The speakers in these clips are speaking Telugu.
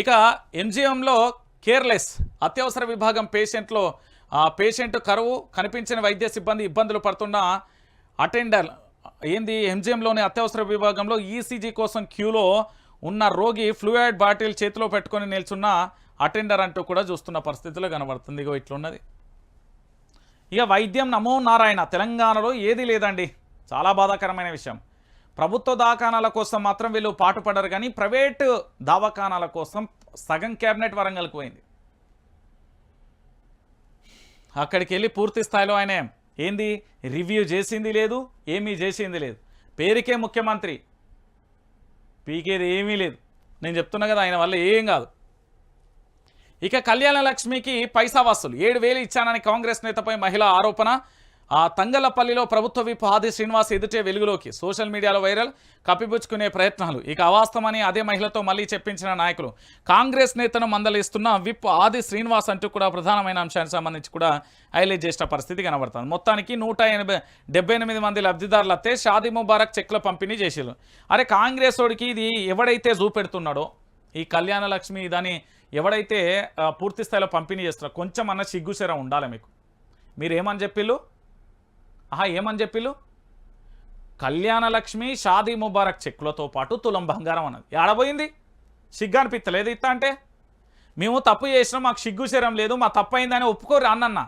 ఇక ఎంజిఎంలో కేర్లెస్ అత్యవసర విభాగం పేషెంట్లో ఆ పేషెంట్ కరువు కనిపించిన వైద్య సిబ్బంది ఇబ్బందులు పడుతున్న అటెండర్ ఏంది ఎంజిఎంలోని అత్యవసర విభాగంలో ఈసీజీ కోసం క్యూలో ఉన్న రోగి ఫ్లూయిడ్ బాటిల్ చేతిలో పెట్టుకొని నిల్చున్న అటెండర్ అంటూ కూడా చూస్తున్న పరిస్థితిలో కనబడుతుంది. ఇగో ఇట్లున్నది. ఇక వైద్యం నమో నారాయణ తెలంగాణలో ఏది లేదండి. చాలా బాధాకరమైన విషయం. ప్రభుత్వ దవాఖానాల కోసం మాత్రం వీళ్ళు పాటుపడరు కానీ ప్రైవేటు దవాఖానాల కోసం సగం క్యాబినెట్ వరంగల్కి పోయింది. అక్కడికి వెళ్ళి పూర్తి స్థాయిలో ఆయన ఏంది? రివ్యూ చేసింది లేదు ఏమీ చేసింది లేదు. పేరుకే ముఖ్యమంత్రి. పీకేది ఏమీ లేదు. నేను చెప్తున్నా కదా ఆయన వల్ల ఏం కాదు. ఇక కళ్యాణ లక్ష్మికి పైసా వసూలు. ఏడు వేలు ఇచ్చానని కాంగ్రెస్ నేతపై మహిళ ఆరోపణ. ఆ తంగలపల్లిలో ప్రభుత్వ విప్ ఆది శ్రీనివాస్ ఎదుటే వెలుగులోకి సోషల్ మీడియాలో వైరల్ కప్పిపుచ్చుకునే ప్రయత్నాలు. ఇక అవాస్తవమని అదే మహిళతో మళ్ళీ చెప్పించిన నాయకులు. కాంగ్రెస్ నేతను మందలిస్తున్న విప్ ఆది శ్రీనివాస్ అంటూ కూడా ప్రధానమైన అంశానికి సంబంధించి కూడా హైలైట్ చేసిన పరిస్థితి కనబడుతుంది. మొత్తానికి నూట ఎనభై ఎనిమిది మంది లబ్ధిదారులు అత్తే షాదీ ముబారక్ చెక్ల పంపిణీ చేసేరు అరే కాంగ్రెస్ వాడికి ఇది ఎవడైతే చూపెడుతున్నాడో ఈ కళ్యాణ లక్ష్మి దాన్ని ఎవడైతే పూర్తి స్థాయిలో పంపిణీ చేస్తారో కొంచెం అన్న సిగ్గుసేర ఉండాలి మీకు. మీరు ఏమని చెప్పిళ్ళు? ఆహా ఏమని చెప్పిళ్ళు కళ్యాణలక్ష్మి షాదీ ముబారక్ చెక్కులతో పాటు తులం బంగారం అన్నది. ఏడబోయింది సిగ్గు అనిపిస్తలేదు ఇత్త అంటే? మేము తప్పు చేసినాం మాకు సిగ్గు చేయడం లేదు మా తప్పు అయిందని ఒప్పుకోరు అన్నన్న.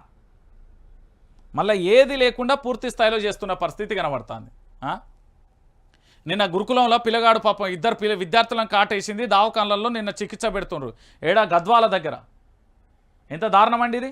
మళ్ళీ ఏది లేకుండా పూర్తి స్థాయిలో చేస్తున్న పరిస్థితి కనబడుతుంది. నిన్న గురుకులంలో పిల్లగాడు పాపం ఇద్దరు పిల్ల విద్యార్థులను కాటేసింది దావకాన్లలో నిన్న చికిత్స పెడుతుండ్రు. ఏడా గద్వాల దగ్గర? ఎంత దారుణం అండి ఇది?